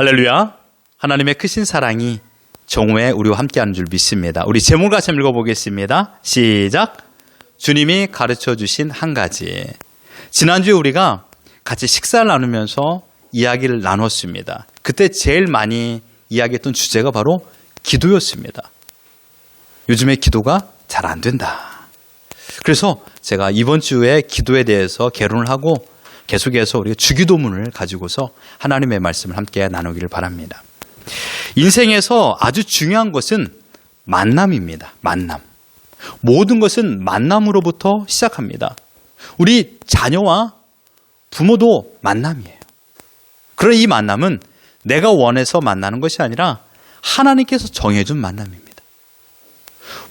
할렐루야. 하나님의 크신 사랑이 정오에 우리와 함께하는 줄 믿습니다. 우리 제목을 같이 읽어보겠습니다. 시작. 주님이 가르쳐 주신 한 가지. 지난주에 우리가 같이 식사를 나누면서 이야기를 나눴습니다. 그때 제일 많이 이야기했던 주제가 바로 기도였습니다. 요즘에 기도가 잘 안 된다. 그래서 제가 이번 주에 기도에 대해서 개론을 하고 계속해서 우리가 주기도문을 가지고서 하나님의 말씀을 함께 나누기를 바랍니다. 인생에서 아주 중요한 것은 만남입니다. 만남. 모든 것은 만남으로부터 시작합니다. 우리 자녀와 부모도 만남이에요. 그런 이 만남은 내가 원해서 만나는 것이 아니라 하나님께서 정해준 만남입니다.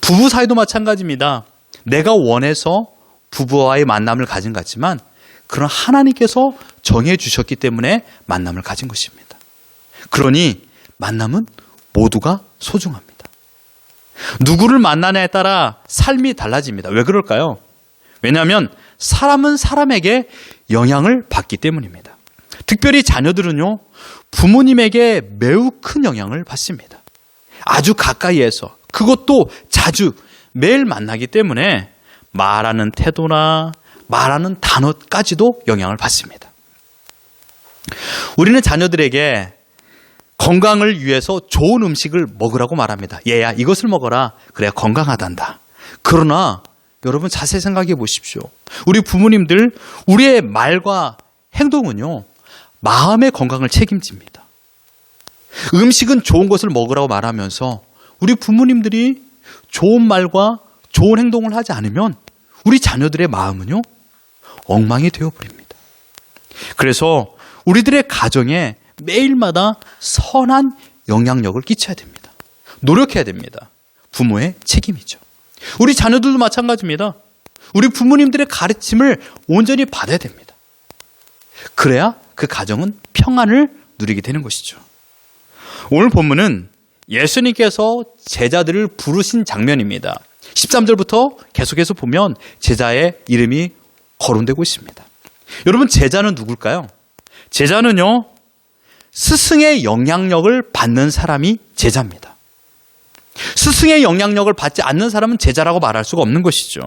부부 사이도 마찬가지입니다. 내가 원해서 부부와의 만남을 가진 것 같지만 그런 하나님께서 정해 주셨기 때문에 만남을 가진 것입니다. 그러니 만남은 모두가 소중합니다. 누구를 만나냐에 따라 삶이 달라집니다. 왜 그럴까요? 왜냐하면 사람은 사람에게 영향을 받기 때문입니다. 특별히 자녀들은요, 부모님에게 매우 큰 영향을 받습니다. 아주 가까이에서, 그것도 자주 매일 만나기 때문에 말하는 태도나 말하는 단어까지도 영향을 받습니다. 우리는 자녀들에게 건강을 위해서 좋은 음식을 먹으라고 말합니다. 얘야, 이것을 먹어라. 그래야 건강하단다. 그러나 여러분 자세히 생각해 보십시오. 우리 부모님들, 우리의 말과 행동은요, 마음의 건강을 책임집니다. 음식은 좋은 것을 먹으라고 말하면서 우리 부모님들이 좋은 말과 좋은 행동을 하지 않으면 우리 자녀들의 마음은요, 엉망이 되어버립니다. 그래서 우리들의 가정에 매일마다 선한 영향력을 끼쳐야 됩니다. 노력해야 됩니다. 부모의 책임이죠. 우리 자녀들도 마찬가지입니다. 우리 부모님들의 가르침을 온전히 받아야 됩니다. 그래야 그 가정은 평안을 누리게 되는 것이죠. 오늘 본문은 예수님께서 제자들을 부르신 장면입니다. 13절부터 계속해서 보면 제자의 이름이 거론되고 있습니다. 여러분, 제자는 누굴까요? 제자는요, 스승의 영향력을 받는 사람이 제자입니다. 스승의 영향력을 받지 않는 사람은 제자라고 말할 수가 없는 것이죠.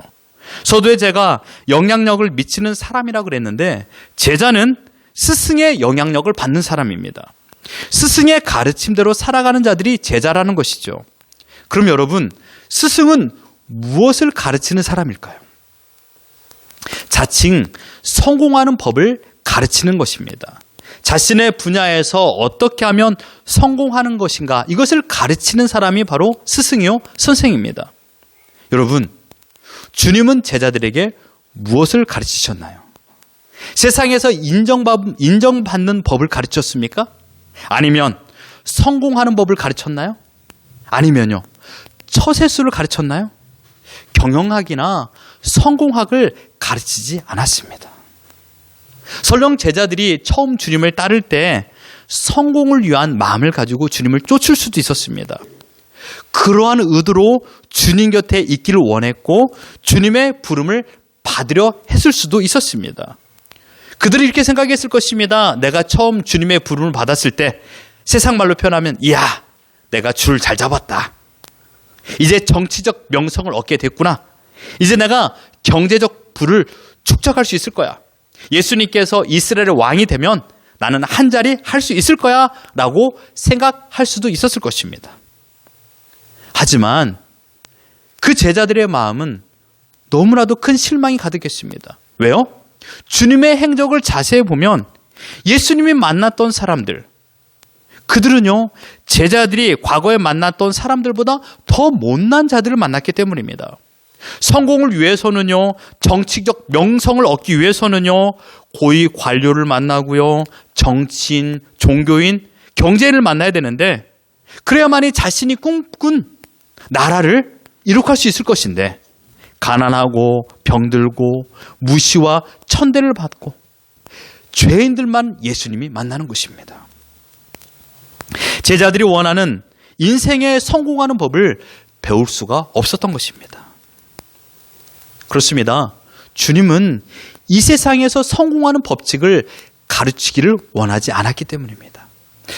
서두에 제가 영향력을 미치는 사람이라고 그랬는데, 제자는 스승의 영향력을 받는 사람입니다. 스승의 가르침대로 살아가는 자들이 제자라는 것이죠. 그럼 여러분, 스승은 무엇을 가르치는 사람일까요? 자칭 성공하는 법을 가르치는 것입니다. 자신의 분야에서 어떻게 하면 성공하는 것인가 이것을 가르치는 사람이 바로 스승이요 선생입니다. 여러분 주님은 제자들에게 무엇을 가르치셨나요? 세상에서 인정받, 인정받는 법을 가르쳤습니까? 아니면 성공하는 법을 가르쳤나요? 아니면요 처세수를 가르쳤나요? 경영학이나 성공학을 가르치지 않았습니다. 설령 제자들이 처음 주님을 따를 때 성공을 위한 마음을 가지고 주님을 쫓을 수도 있었습니다. 그러한 의도로 주님 곁에 있기를 원했고 주님의 부름을 받으려 했을 수도 있었습니다. 그들이 이렇게 생각했을 것입니다. 내가 처음 주님의 부름을 받았을 때 세상 말로 표현하면 이야 내가 줄 잘 잡았다. 이제 정치적 명성을 얻게 됐구나. 이제 내가 경제적 부를 축적할 수 있을 거야. 예수님께서 이스라엘의 왕이 되면 나는 한 자리 할 수 있을 거야 라고 생각할 수도 있었을 것입니다. 하지만 그 제자들의 마음은 너무나도 큰 실망이 가득했습니다. 왜요? 주님의 행적을 자세히 보면 예수님이 만났던 사람들, 그들은요, 제자들이 과거에 만났던 사람들보다 더 못난 자들을 만났기 때문입니다. 성공을 위해서는요, 정치적 명성을 얻기 위해서는요, 고위 관료를 만나고요, 정치인, 종교인, 경제인을 만나야 되는데, 그래야만이 자신이 꿈꾼 나라를 이룩할 수 있을 것인데, 가난하고 병들고 무시와 천대를 받고 죄인들만 예수님이 만나는 것입니다. 제자들이 원하는 인생에 성공하는 법을 배울 수가 없었던 것입니다. 그렇습니다. 주님은 이 세상에서 성공하는 법칙을 가르치기를 원하지 않았기 때문입니다.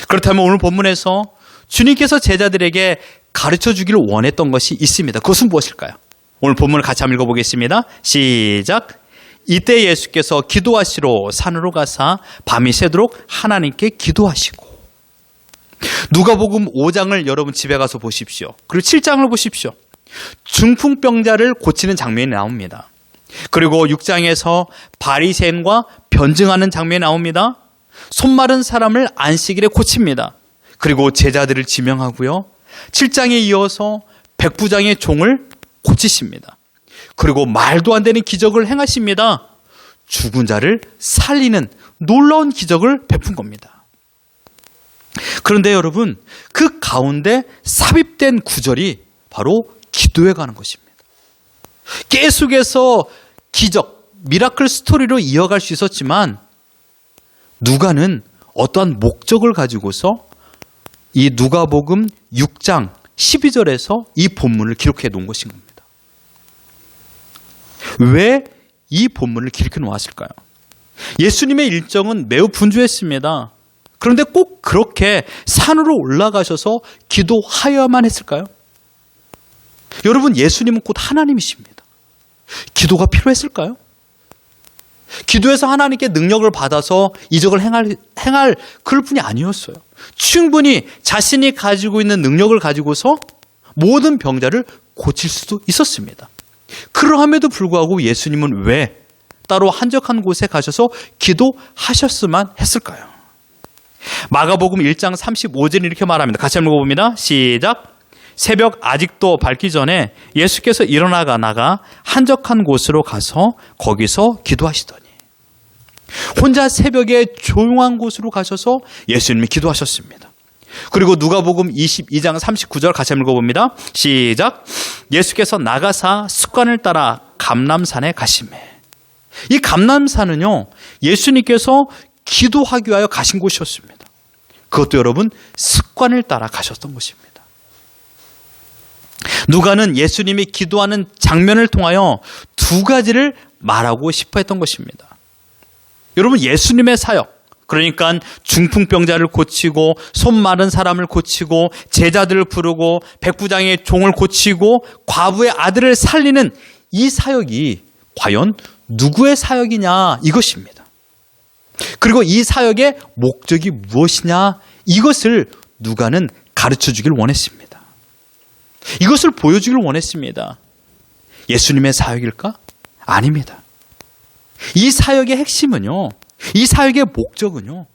그렇다면 오늘 본문에서 주님께서 제자들에게 가르쳐 주기를 원했던 것이 있습니다. 그것은 무엇일까요? 오늘 본문을 같이 한번 읽어보겠습니다. 시작. 이때 예수께서 기도하시러 산으로 가사 밤이 새도록 하나님께 기도하시고 누가복음 5장을 여러분 집에 가서 보십시오. 그리고 7장을 보십시오. 중풍병자를 고치는 장면이 나옵니다. 그리고 6장에서 바리새인과 변증하는 장면이 나옵니다. 손 마른 사람을 안식일에 고칩니다. 그리고 제자들을 지명하고요. 7장에 이어서 백부장의 종을 고치십니다. 그리고 말도 안 되는 기적을 행하십니다. 죽은 자를 살리는 놀라운 기적을 베푼 겁니다. 그런데 여러분, 그 가운데 삽입된 구절이 바로 기도에 가는 것입니다. 계속해서 기적, 미라클 스토리로 이어갈 수 있었지만 누가는 어떠한 목적을 가지고서 이 누가복음 6장 12절에서 이 본문을 기록해 놓은 것인 겁니다. 왜 이 본문을 기록해 놓았을까요? 예수님의 일정은 매우 분주했습니다. 그런데 꼭 그렇게 산으로 올라가셔서 기도하여야만 했을까요? 여러분, 예수님은 곧 하나님이십니다. 기도가 필요했을까요? 기도해서 하나님께 능력을 받아서 이적을 행할, 행할 그럴 뿐이 아니었어요. 충분히 자신이 가지고 있는 능력을 가지고서 모든 병자를 고칠 수도 있었습니다. 그러함에도 불구하고 예수님은 왜 따로 한적한 곳에 가셔서 기도하셨으만 했을까요? 마가복음 1장 35절은 이렇게 말합니다. 같이 한번 읽어봅니다. 시작. 새벽 아직도 밝기 전에 예수께서 일어나가 나가 한적한 곳으로 가서 거기서 기도하시더니 혼자 새벽에 조용한 곳으로 가셔서 예수님이 기도하셨습니다. 그리고 누가복음 22장 39절 같이 한번 읽어봅니다. 시작. 예수께서 나가사 습관을 따라 감남산에 가시매. 이 감남산은요, 예수님께서 기도하기 위하여 가신 곳이었습니다. 그것도 여러분 습관을 따라 가셨던 것입니다. 누가는 예수님이 기도하는 장면을 통하여 두 가지를 말하고 싶어 했던 것입니다. 여러분, 예수님의 사역, 그러니까 중풍병자를 고치고 손 마른 사람을 고치고 제자들을 부르고 백부장의 종을 고치고 과부의 아들을 살리는 이 사역이 과연 누구의 사역이냐 이것입니다. 그리고 이 사역의 목적이 무엇이냐 이것을 누가는 가르쳐 주길 원했습니다. 이것을 보여주길 원했습니다. 예수님의 사역일까? 아닙니다. 이 사역의 핵심은요, 이 사역의 목적은요,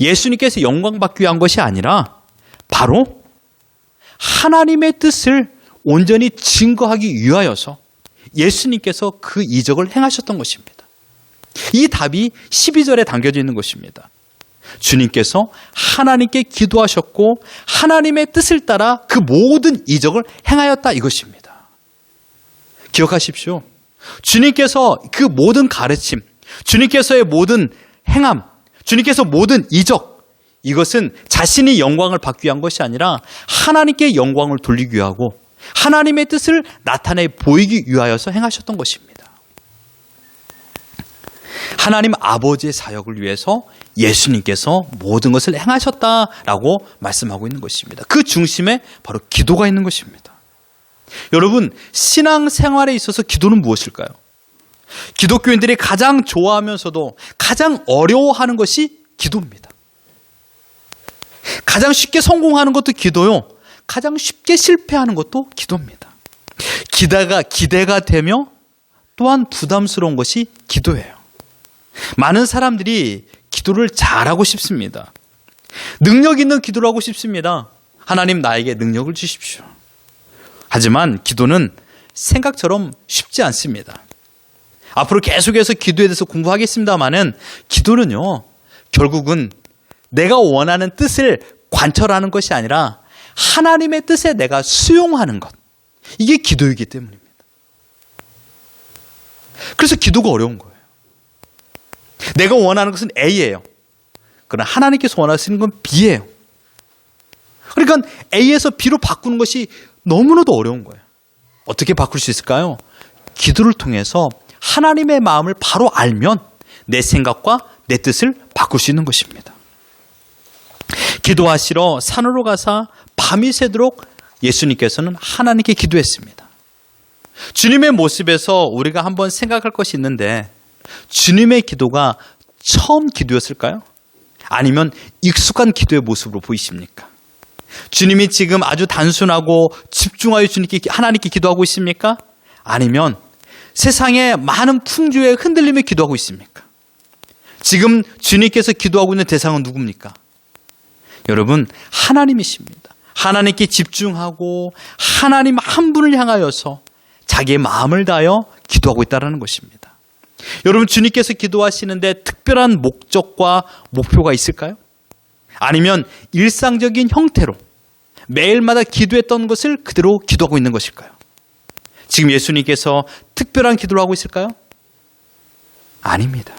예수님께서 영광 받기 위한 것이 아니라 바로 하나님의 뜻을 온전히 증거하기 위하여서 예수님께서 그 이적을 행하셨던 것입니다. 이 답이 12절에 담겨져 있는 것입니다. 주님께서 하나님께 기도하셨고 하나님의 뜻을 따라 그 모든 이적을 행하였다 이것입니다. 기억하십시오. 주님께서 그 모든 가르침, 주님께서의 모든 행함, 주님께서 모든 이적, 이것은 자신이 영광을 받기 위한 것이 아니라 하나님께 영광을 돌리기 위하고 하나님의 뜻을 나타내 보이기 위하여서 행하셨던 것입니다. 하나님 아버지의 사역을 위해서 예수님께서 모든 것을 행하셨다라고 말씀하고 있는 것입니다. 그 중심에 바로 기도가 있는 것입니다. 여러분, 신앙 생활에 있어서 기도는 무엇일까요? 기독교인들이 가장 좋아하면서도 가장 어려워하는 것이 기도입니다. 가장 쉽게 성공하는 것도 기도요. 가장 쉽게 실패하는 것도 기도입니다. 기대가, 기대가 되며 또한 부담스러운 것이 기도예요. 많은 사람들이 기도를 잘하고 싶습니다. 능력 있는 기도를 하고 싶습니다. 하나님 나에게 능력을 주십시오. 하지만 기도는 생각처럼 쉽지 않습니다. 앞으로 계속해서 기도에 대해서 공부하겠습니다만은 기도는요, 결국은 내가 원하는 뜻을 관철하는 것이 아니라 하나님의 뜻에 내가 수용하는 것. 이게 기도이기 때문입니다. 그래서 기도가 어려운 거예요. 내가 원하는 것은 A예요. 그러나 하나님께서 원하시는 건 B예요. 그러니까 A에서 B로 바꾸는 것이 너무나도 어려운 거예요. 어떻게 바꿀 수 있을까요? 기도를 통해서 하나님의 마음을 바로 알면 내 생각과 내 뜻을 바꿀 수 있는 것입니다. 기도하시러 산으로 가사 밤이 새도록 예수님께서는 하나님께 기도했습니다. 주님의 모습에서 우리가 한번 생각할 것이 있는데 주님의 기도가 처음 기도였을까요? 아니면 익숙한 기도의 모습으로 보이십니까? 주님이 지금 아주 단순하고 집중하여 주님께 하나님께 기도하고 있습니까? 아니면 세상에 많은 풍조에 흔들림에 기도하고 있습니까? 지금 주님께서 기도하고 있는 대상은 누굽니까? 여러분, 하나님이십니다. 하나님께 집중하고 하나님 한 분을 향하여서 자기의 마음을 다하여 기도하고 있다는 것입니다. 여러분, 주님께서 기도하시는데 특별한 목적과 목표가 있을까요? 아니면 일상적인 형태로 매일마다 기도했던 것을 그대로 기도하고 있는 것일까요? 지금 예수님께서 특별한 기도를 하고 있을까요? 아닙니다.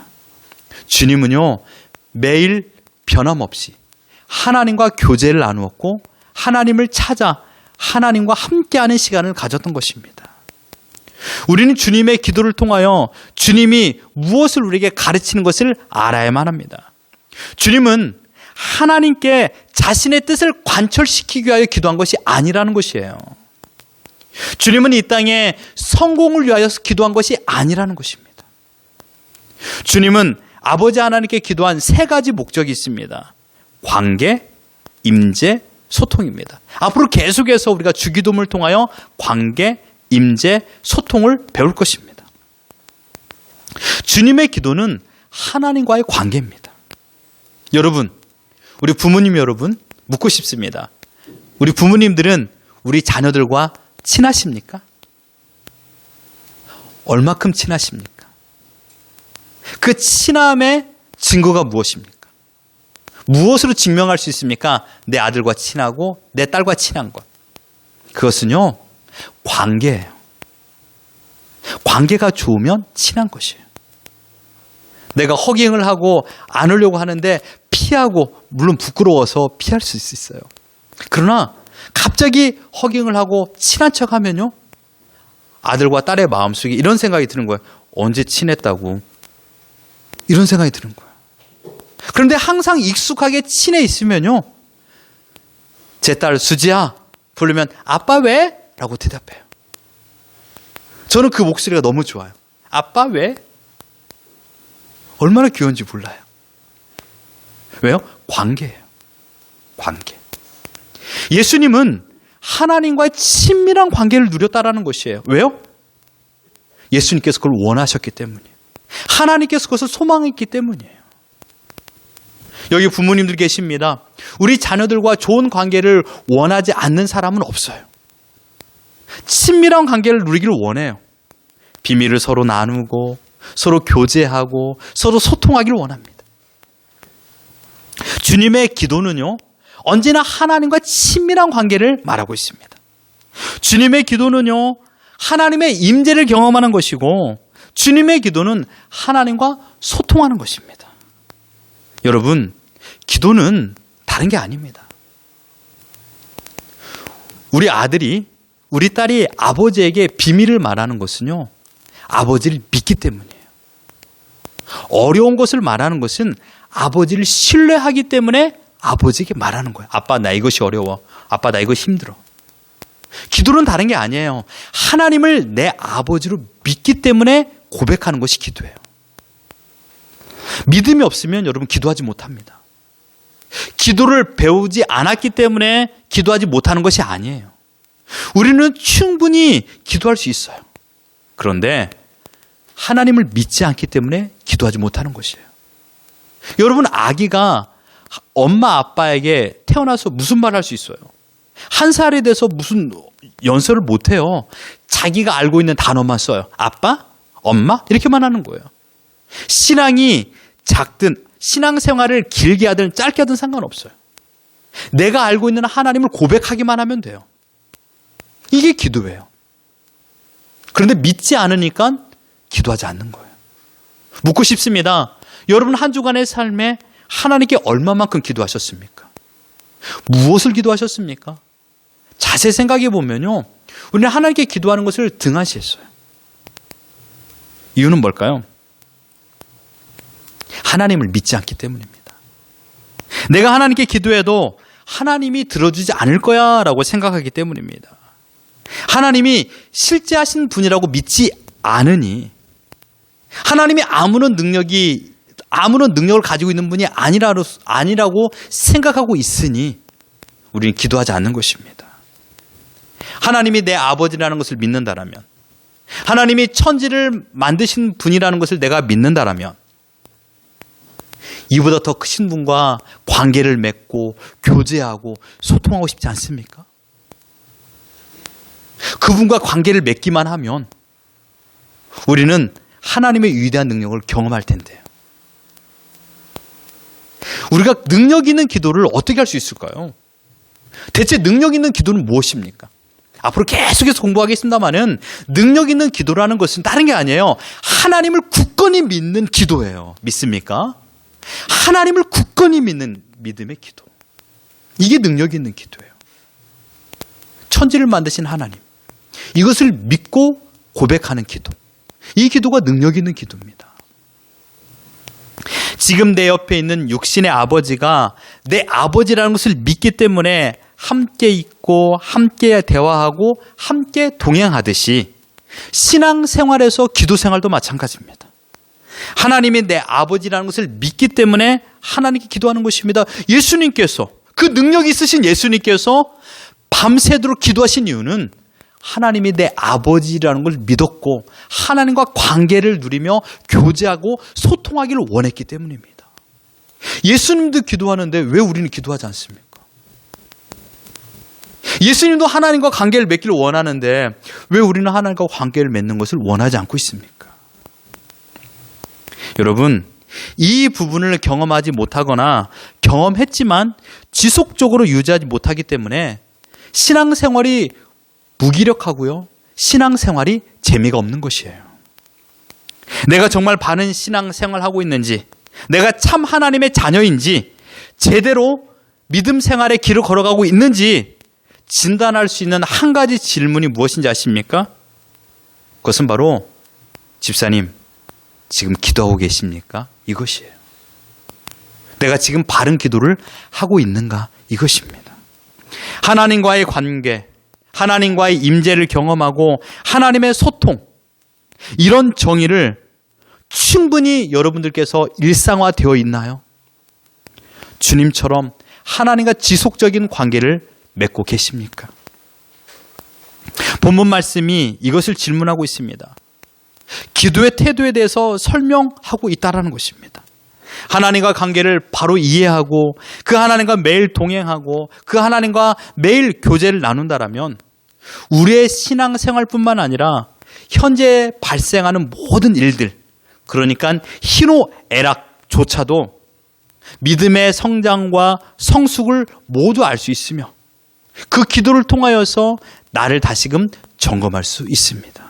주님은요, 매일 변함없이 하나님과 교제를 나누었고, 하나님을 찾아 하나님과 함께하는 시간을 가졌던 것입니다. 우리는 주님의 기도를 통하여 주님이 무엇을 우리에게 가르치는 것을 알아야만 합니다. 주님은 하나님께 자신의 뜻을 관철시키기 위하여 기도한 것이 아니라는 것이에요. 주님은 이 땅에 성공을 위하여 기도한 것이 아니라는 것입니다. 주님은 아버지 하나님께 기도한 세 가지 목적이 있습니다. 관계, 임재, 소통입니다. 앞으로 계속해서 우리가 주기도문을 통하여 관계, 임재, 소통을 배울 것입니다. 주님의 기도는 하나님과의 관계입니다. 여러분, 우리 부모님 여러분, 묻고 싶습니다. 우리 부모님들은 우리 자녀들과 친하십니까? 얼마큼 친하십니까? 그 친함의 증거가 무엇입니까? 무엇으로 증명할 수 있습니까? 내 아들과 친하고 내 딸과 친한 것. 그것은요, 관계예요. 관계가 좋으면 친한 것이에요. 내가 허깅을 하고 안으려고 하는데 피하고 물론 부끄러워서 피할 수 있어요. 그러나 갑자기 허깅을 하고 친한 척 하면요. 아들과 딸의 마음속에 이런 생각이 드는 거예요. 언제 친했다고. 이런 생각이 드는 거예요. 그런데 항상 익숙하게 친해 있으면요. 제 딸 수지야 부르면 아빠 왜? 라고 대답해요. 저는 그 목소리가 너무 좋아요. 아빠 왜? 얼마나 귀여운지 몰라요. 왜요? 관계예요. 관계. 예수님은 하나님과의 친밀한 관계를 누렸다라는 것이에요. 왜요? 예수님께서 그걸 원하셨기 때문이에요. 하나님께서 그것을 소망했기 때문이에요. 여기 부모님들 계십니다. 우리 자녀들과 좋은 관계를 원하지 않는 사람은 없어요. 친밀한 관계를 누리기를 원해요. 비밀을 서로 나누고 서로 교제하고 서로 소통하기를 원합니다. 주님의 기도는요, 언제나 하나님과 친밀한 관계를 말하고 있습니다. 주님의 기도는요, 하나님의 임재를 경험하는 것이고, 주님의 기도는 하나님과 소통하는 것입니다. 여러분, 기도는 다른 게 아닙니다. 우리 아들이, 우리 딸이 아버지에게 비밀을 말하는 것은요, 아버지를 믿기 때문이에요. 어려운 것을 말하는 것은 아버지를 신뢰하기 때문에 아버지에게 말하는 거예요. 아빠, 나 이것이 어려워. 아빠, 나 이거 힘들어. 기도는 다른 게 아니에요. 하나님을 내 아버지로 믿기 때문에 고백하는 것이 기도예요. 믿음이 없으면 여러분 기도하지 못합니다. 기도를 배우지 않았기 때문에 기도하지 못하는 것이 아니에요. 우리는 충분히 기도할 수 있어요. 그런데 하나님을 믿지 않기 때문에 기도하지 못하는 것이에요. 여러분, 아기가 엄마 아빠에게 태어나서 무슨 말 할 수 있어요? 한 살이 돼서 무슨 연설을 못 해요. 자기가 알고 있는 단어만 써요. 아빠? 엄마? 이렇게만 하는 거예요. 신앙이 작든 신앙 생활을 길게 하든 짧게 하든 상관없어요. 내가 알고 있는 하나님을 고백하기만 하면 돼요. 이게 기도예요. 그런데 믿지 않으니까 기도하지 않는 거예요. 묻고 싶습니다. 여러분 한 주간의 삶에 하나님께 얼마만큼 기도하셨습니까? 무엇을 기도하셨습니까? 자세 생각해 보면요. 우리는 하나님께 기도하는 것을 등한시했어요. 이유는 뭘까요? 하나님을 믿지 않기 때문입니다. 내가 하나님께 기도해도 하나님이 들어주지 않을 거야 라고 생각하기 때문입니다. 하나님이 실제 하신 분이라고 믿지 않으니 하나님이 아무런 능력이 아무런 능력을 가지고 있는 분이 아니라, 아니라고 생각하고 있으니 우리는 기도하지 않는 것입니다. 하나님이 내 아버지라는 것을 믿는다라면 하나님이 천지를 만드신 분이라는 것을 내가 믿는다라면 이보다 더 크신 분과 관계를 맺고 교제하고 소통하고 싶지 않습니까? 그분과 관계를 맺기만 하면 우리는 하나님의 위대한 능력을 경험할 텐데요. 우리가 능력 있는 기도를 어떻게 할 수 있을까요? 대체 능력 있는 기도는 무엇입니까? 앞으로 계속해서 공부하겠습니다만은 능력 있는 기도라는 것은 다른 게 아니에요. 하나님을 굳건히 믿는 기도예요. 믿습니까? 하나님을 굳건히 믿는 믿음의 기도. 이게 능력 있는 기도예요. 천지를 만드신 하나님. 이것을 믿고 고백하는 기도. 이 기도가 능력 있는 기도입니다. 지금 내 옆에 있는 육신의 아버지가 내 아버지라는 것을 믿기 때문에 함께 있고 함께 대화하고 함께 동행하듯이 신앙 생활에서 기도 생활도 마찬가지입니다. 하나님이 내 아버지라는 것을 믿기 때문에 하나님께 기도하는 것입니다. 예수님께서 그 능력이 있으신 예수님께서 밤새도록 기도하신 이유는 하나님이 내 아버지라는 걸 믿었고 하나님과 관계를 누리며 교제하고 소통하기를 원했기 때문입니다. 예수님도 기도하는데 왜 우리는 기도하지 않습니까? 예수님도 하나님과 관계를 맺기를 원하는데 왜 우리는 하나님과 관계를 맺는 것을 원하지 않고 있습니까? 여러분, 이 부분을 경험하지 못하거나 경험했지만 지속적으로 유지하지 못하기 때문에 신앙생활이 무기력하고요. 신앙생활이 재미가 없는 것이에요. 내가 정말 바른 신앙생활 하고 있는지, 내가 참 하나님의 자녀인지, 제대로 믿음 생활의 길을 걸어가고 있는지 진단할 수 있는 한 가지 질문이 무엇인지 아십니까? 그것은 바로 집사님, 지금 기도하고 계십니까? 이것이에요. 내가 지금 바른 기도를 하고 있는가? 이것입니다. 하나님과의 관계, 하나님과의 임재를 경험하고 하나님의 소통, 이런 정의를 충분히 여러분들께서 일상화되어 있나요? 주님처럼 하나님과 지속적인 관계를 맺고 계십니까? 본문 말씀이 이것을 질문하고 있습니다. 기도의 태도에 대해서 설명하고 있다라는 것입니다. 하나님과 관계를 바로 이해하고 그 하나님과 매일 동행하고 그 하나님과 매일 교제를 나눈다라면 우리의 신앙 생활뿐만 아니라 현재 발생하는 모든 일들 그러니까 희노애락조차도 믿음의 성장과 성숙을 모두 알 수 있으며 그 기도를 통하여서 나를 다시금 점검할 수 있습니다.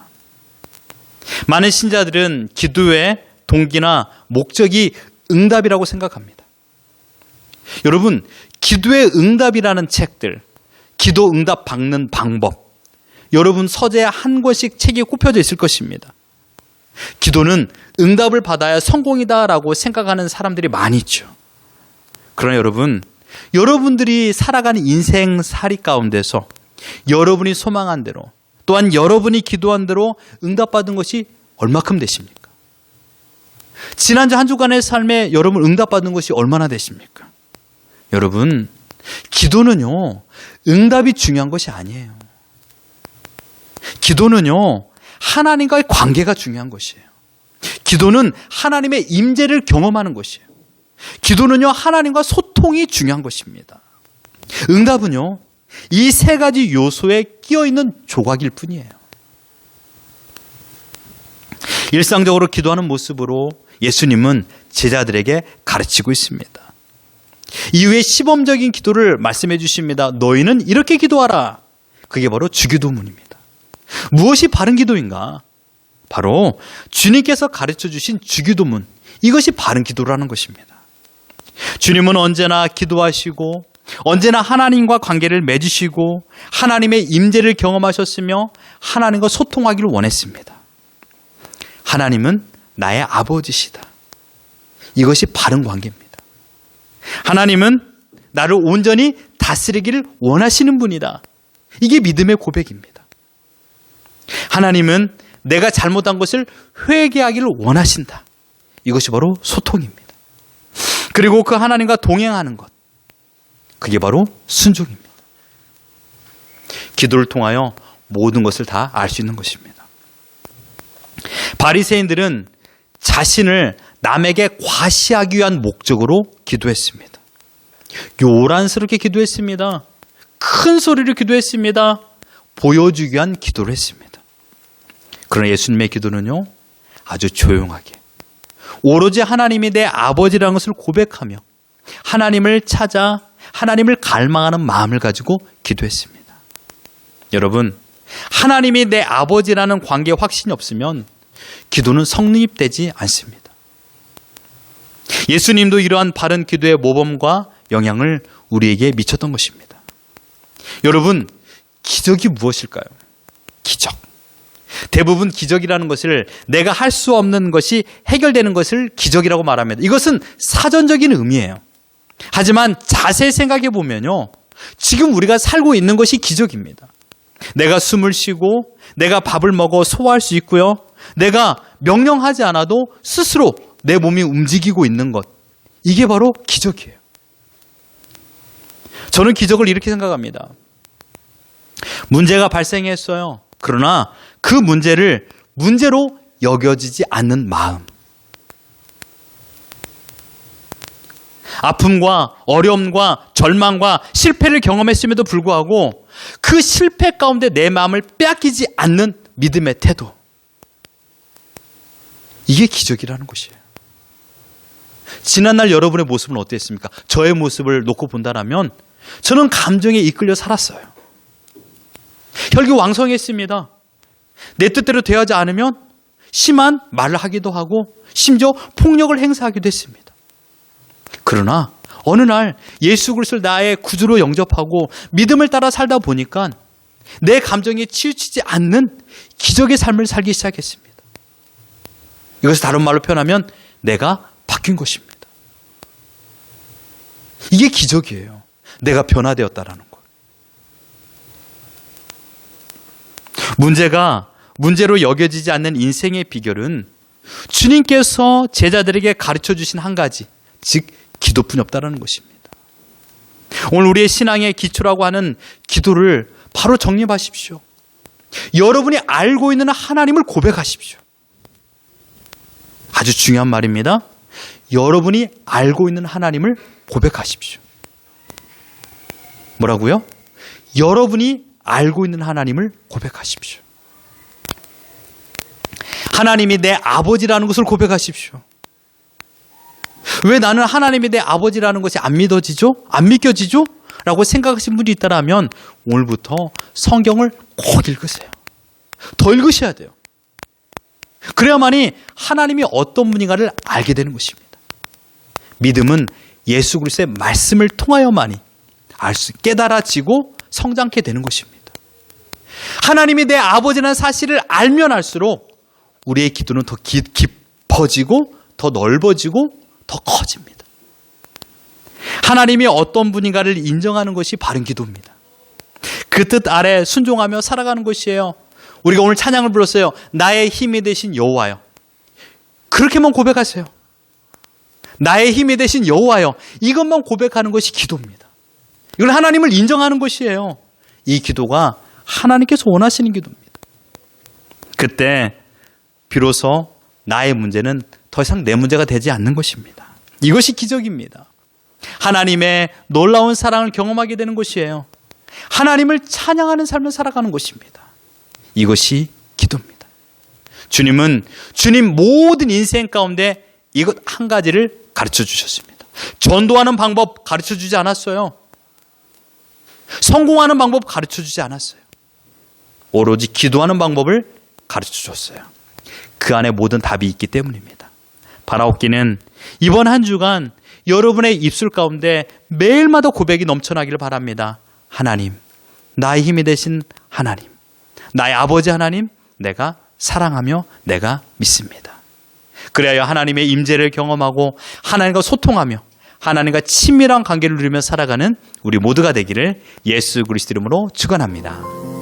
많은 신자들은 기도의 동기나 목적이 응답이라고 생각합니다. 여러분, 기도의 응답이라는 책들, 기도 응답 받는 방법, 여러분 서재에 한 권씩 책이 꼽혀져 있을 것입니다. 기도는 응답을 받아야 성공이다라고 생각하는 사람들이 많이 있죠. 그러나 여러분, 여러분들이 살아가는 인생 살이 가운데서 여러분이 소망한 대로 또한 여러분이 기도한 대로 응답받은 것이 얼마큼 되십니까? 지난주 한 주간의 삶에 여러분 응답받은 것이 얼마나 되십니까? 여러분, 기도는요, 응답이 중요한 것이 아니에요. 기도는요, 하나님과의 관계가 중요한 것이에요. 기도는 하나님의 임재를 경험하는 것이에요. 기도는요, 하나님과 소통이 중요한 것입니다. 응답은요, 이 세 가지 요소에 끼어 있는 조각일 뿐이에요. 일상적으로 기도하는 모습으로 예수님은 제자들에게 가르치고 있습니다. 이후에 시범적인 기도를 말씀해 주십니다. 너희는 이렇게 기도하라. 그게 바로 주기도문입니다. 무엇이 바른 기도인가? 바로 주님께서 가르쳐 주신 주기도문. 이것이 바른 기도라는 것입니다. 주님은 언제나 기도하시고 언제나 하나님과 관계를 맺으시고 하나님의 임재를 경험하셨으며 하나님과 소통하기를 원했습니다. 하나님은 나의 아버지시다. 이것이 바른 관계입니다. 하나님은 나를 온전히 다스리기를 원하시는 분이다. 이게 믿음의 고백입니다. 하나님은 내가 잘못한 것을 회개하기를 원하신다. 이것이 바로 소통입니다. 그리고 그 하나님과 동행하는 것. 그게 바로 순종입니다. 기도를 통하여 모든 것을 다 알 수 있는 것입니다. 바리새인들은 자신을 남에게 과시하기 위한 목적으로 기도했습니다. 요란스럽게 기도했습니다. 큰 소리로 기도했습니다. 보여주기 위한 기도를 했습니다. 그러나 예수님의 기도는요, 아주 조용하게, 오로지 하나님이 내 아버지라는 것을 고백하며 하나님을 찾아 하나님을 갈망하는 마음을 가지고 기도했습니다. 여러분, 하나님이 내 아버지라는 관계에 확신이 없으면 기도는 성립되지 않습니다. 예수님도 이러한 바른 기도의 모범과 영향을 우리에게 미쳤던 것입니다. 여러분, 기적이 무엇일까요? 기적. 대부분 기적이라는 것을 내가 할 수 없는 것이 해결되는 것을 기적이라고 말합니다. 이것은 사전적인 의미예요. 하지만 자세히 생각해 보면요. 지금 우리가 살고 있는 것이 기적입니다. 내가 숨을 쉬고 내가 밥을 먹어 소화할 수 있고요. 내가 명령하지 않아도 스스로 내 몸이 움직이고 있는 것. 이게 바로 기적이에요. 저는 기적을 이렇게 생각합니다. 문제가 발생했어요. 그러나 그 문제를 문제로 여겨지지 않는 마음. 아픔과 어려움과 절망과 실패를 경험했음에도 불구하고 그 실패 가운데 내 마음을 빼앗기지 않는 믿음의 태도. 이게 기적이라는 것이에요. 지난날 여러분의 모습은 어땠습니까? 저의 모습을 놓고 본다면 저는 감정에 이끌려 살았어요. 혈기 왕성했습니다. 내 뜻대로 되어지 않으면 심한 말을 하기도 하고 심지어 폭력을 행사하기도 했습니다. 그러나 어느 날 예수 그리스도를 나의 구주로 영접하고 믿음을 따라 살다 보니까 내 감정에 치우치지 않는 기적의 삶을 살기 시작했습니다. 이것을 다른 말로 표현하면 내가 바뀐 것입니다. 이게 기적이에요. 내가 변화되었다라는 것. 문제가 문제로 여겨지지 않는 인생의 비결은 주님께서 제자들에게 가르쳐 주신 한 가지, 즉 기도뿐이 없다라는 것입니다. 오늘 우리의 신앙의 기초라고 하는 기도를 바로 정립하십시오. 여러분이 알고 있는 하나님을 고백하십시오. 아주 중요한 말입니다. 여러분이 알고 있는 하나님을 고백하십시오. 뭐라고요? 여러분이 알고 있는 하나님을 고백하십시오. 하나님이 내 아버지라는 것을 고백하십시오. 왜 나는 하나님이 내 아버지라는 것이 안 믿어지죠? 안 믿겨지죠? 라고 생각하신 분이 있다면 오늘부터 성경을 꼭 읽으세요. 더 읽으셔야 돼요. 그래야만이 하나님이 어떤 분인가를 알게 되는 것입니다. 믿음은 예수 그리스도의 말씀을 통하여만이 알 수 깨달아지고 성장케 되는 것입니다. 하나님이 내 아버지라는 사실을 알면 알수록 우리의 기도는 더 깊어지고 더 넓어지고 더 커집니다. 하나님이 어떤 분인가를 인정하는 것이 바른 기도입니다. 그 뜻 아래 순종하며 살아가는 것이에요. 우리가 오늘 찬양을 불렀어요. 나의 힘이 되신 여호와요. 그렇게만 고백하세요. 나의 힘이 되신 여호와요. 이것만 고백하는 것이 기도입니다. 이건 하나님을 인정하는 것이에요. 이 기도가 하나님께서 원하시는 기도입니다. 그때 비로소 나의 문제는 더 이상 내 문제가 되지 않는 것입니다. 이것이 기적입니다. 하나님의 놀라운 사랑을 경험하게 되는 것이에요. 하나님을 찬양하는 삶을 살아가는 것입니다. 이것이 기도입니다. 주님은 주님 모든 인생 가운데 이것 한 가지를 가르쳐 주셨습니다. 전도하는 방법 가르쳐 주지 않았어요. 성공하는 방법 가르쳐 주지 않았어요. 오로지 기도하는 방법을 가르쳐 줬어요. 그 안에 모든 답이 있기 때문입니다. 바라옵기는 이번 한 주간 여러분의 입술 가운데 매일마다 고백이 넘쳐나기를 바랍니다. 하나님, 나의 힘이 되신 하나님, 나의 아버지 하나님, 내가 사랑하며 내가 믿습니다. 그래야 하나님의 임재를 경험하고 하나님과 소통하며 하나님과 친밀한 관계를 누리며 살아가는 우리 모두가 되기를 예수 그리스도 이름으로 축원합니다.